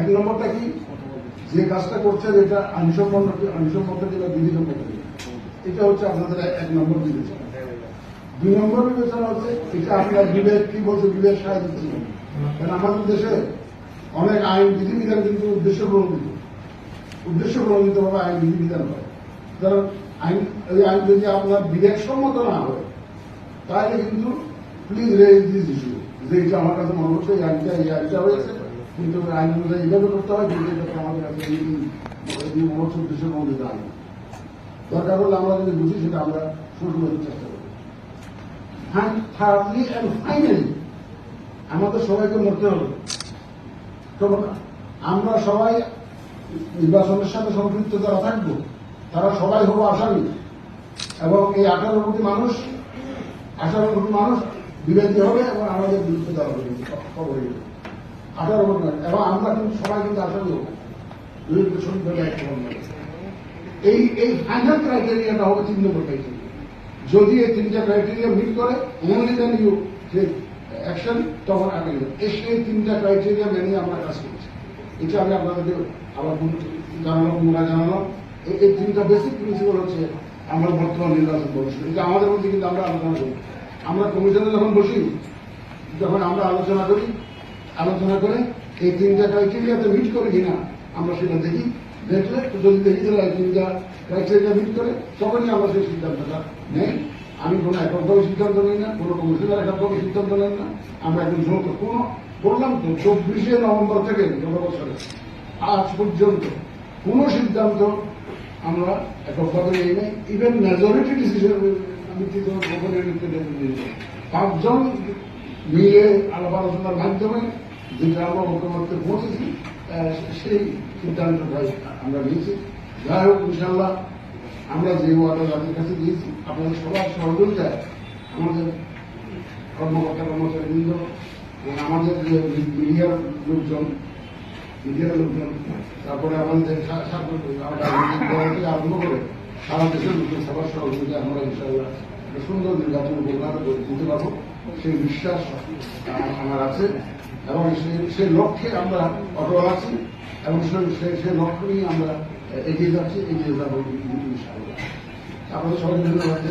এক নম্বরটা কি? যে কাজটা করছেন এটা আইনসম্মত আইনসম্মত। এটা হচ্ছে আপনাদের এক নম্বর বিবেচনা। দুই নম্বর বিবেচনা হচ্ছে, এটা আপনার বিবেক, কি বলছে, বিবেক সাহায্য দিচ্ছে কারণ আমাদের দেশে অনেক আইন, বিধিবিধান কিন্তু উদ্দেশ্য প্রণোদিত। উদ্দেশ্য প্রণোদিত ভাবে আইন, বিধিবিধান হয়। কারণ আইন ওই আইন যদি আপনার বিবেকসম্মত না হয়, তাহলে কিন্তু প্লিজ রেজ দিস ইস্যু যে এটা আমার কাছে মনে হচ্ছে, এই আইনটা এই আইনটা হয়েছে। কিন্তু আইন অনুযায়ী এইভাবে করতে হয়, কিন্তু এটা আমাদের হচ্ছে উদ্দেশ্য প্রণোদিত আইন দরকার হলে আমরা যদি বুঝি, সেটা আমরা শুরু চেষ্টা করি হ্যাঁ থার্ডলি অ্যান্ড ফাইনালি আমাদের সবাইকে মরতে হবে। তবে আমরা সবাই নির্বাচনের সাথে সম্পৃক্ত যারা থাকব, তারা সবাই হব আসামি। এবং এই আঠারো কোটি মানুষ, আঠারো কোটি মানুষ বিরোধী হবে এবং আমাদের বিরুদ্ধে তারা খবর আঠারো মানুষ এবং আমরা কিন্তু সবাই কিন্তু আসামি হব বিরুদ্ধে শহীদ হলে একটা এই এই ফাইনাল ক্রাইটেরিয়াটা হবে তিন নম্বর ক্রাইটেরিয়া যদি এই তিনটা ক্রাইটেরিয়া মিট করে অনলি দেন ইউ যে অ্যাকশন তখন আগে। এই সেই তিনটা ক্রাইটেরিয়া মেনে আমরা কাজ করছি। এটা আমি আপনাদেরকে আবার জানালাম পুনরায় এই এই তিনটা বেসিক প্রিন্সিপাল হচ্ছে আমরা বর্তমান নির্বাচন কমিশন। এটা আমাদের মধ্যে কিন্তু আমরা আলোচনা করি। আমরা কমিশনে যখন বসি, যখন আমরা আলোচনা করি আলোচনা করে এই তিনটা ক্রাইটেরিয়াতে মিট করে কিনা আমরা সেটা দেখি। দেখলে যদি দেখি যে তিনটা ক্রাইটেরিয়া মিট করে তখনই আমরা সেই সিদ্ধান্তটা নেই। আমি কোনো এককভাবে সিদ্ধান্ত নিই না, কোনো কমিশনার এককভাবে সিদ্ধান্ত নেন না। আমরা একদম যৌথ, কোনো বললাম তো চব্বিশে নভেম্বর থেকে গত বছরে আজ পর্যন্ত কোনো সিদ্ধান্ত আমরা এককভাবে নেই। নাই ইভেন মেজরিটি ডিসিশন গোপনীয় পাঁচজন মিলে আলোচনার মাধ্যমে যেটা আমরা ঐক্যমত্যে পৌঁছেছি সেই সিদ্ধান্তটাই আমরা নিয়েছি। যাই হোক ইনশাল্লাহ আমরা যে ওয়ার্ডার জাতির কাছে দিয়েছি আপনাদের সবার সহযোগিতায় আমাদের কর্মকর্তা কর্মচারীবৃন্দ এবং আমাদের যে মিডিয়ার লোকজন মিডিয়ার লোকজন, তারপরে আমাদের আরম্ভ করে সারা দেশের লোকের সবার সহযোগিতা আমরা ইনশাল্লাহ সুন্দর নির্বাচন উপহার দিতে পারব। সেই বিশ্বাস আমার আছে এবং সেই লক্ষ্যে আমরা অটল আছি এবং সেই- লক্ষ্য নিয়ে আমরা এগিয়ে যাচ্ছি এগিয়ে যাব আপনাদের সবাই ধন্যবাদ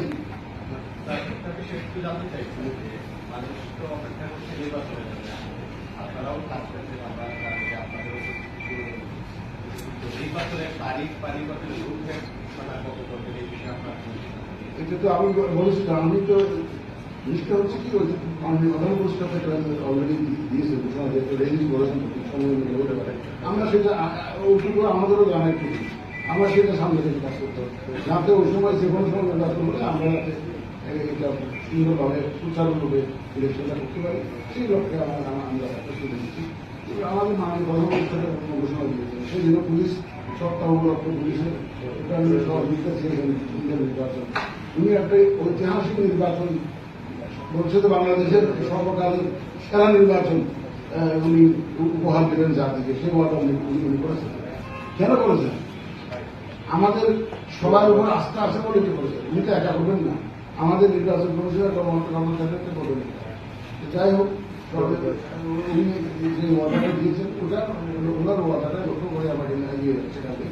এটা তো আমি বলেছি তো, আমি তো জিনিসটা হচ্ছে কি, ওই মাননীয় প্রধান পুরস্কার অলরেডি দিয়েছে ঘোষণা যে রেজিস বলেছেন সময় হতে পারে। আমরা সেটা ওইটুকু আমাদেরও জানা একটু আমরা সেটা সামনে থেকে কাজ করতে যাতে ওই সময় যে কোনো সময় নির্বাচন হলে আমরা এটা সুন্দরভাবে সুচারুরূপে ইলেকশনটা করতে পারি। সেই লক্ষ্যে আমরা আমরা- প্রস্তুতি নিচ্ছি আমাদের মাননীয় প্রধান পুরস্কারের ঘোষণা দিয়েছেন। সেই জন্য পুলিশ সপ্তাহ উপলক্ষে পুলিশের সহযোগিতা চেয়েছেন নির্বাচন। উনি একটা ঐতিহাসিক নির্বাচন বলছে তো বাংলাদেশের সর্বকালের সেরা নির্বাচন উনি উপহার দিলেন জাতিকে ওয়ার্ড উনি করেছেন। কেন করেছেন? আমাদের সবার উপর আস্থা আছে বলে কি করেছেন? উনি তো একা করবেন না। আমাদের নির্বাচন কমিশনের কর্মচারীকে করবেন যাই হোক উনি যে ওয়ার্ডারটা দিয়েছেন, ওটা ওনার ওয়ার্ডারটা লক্ষ্য করে আমাকে যাচ্ছে কাজে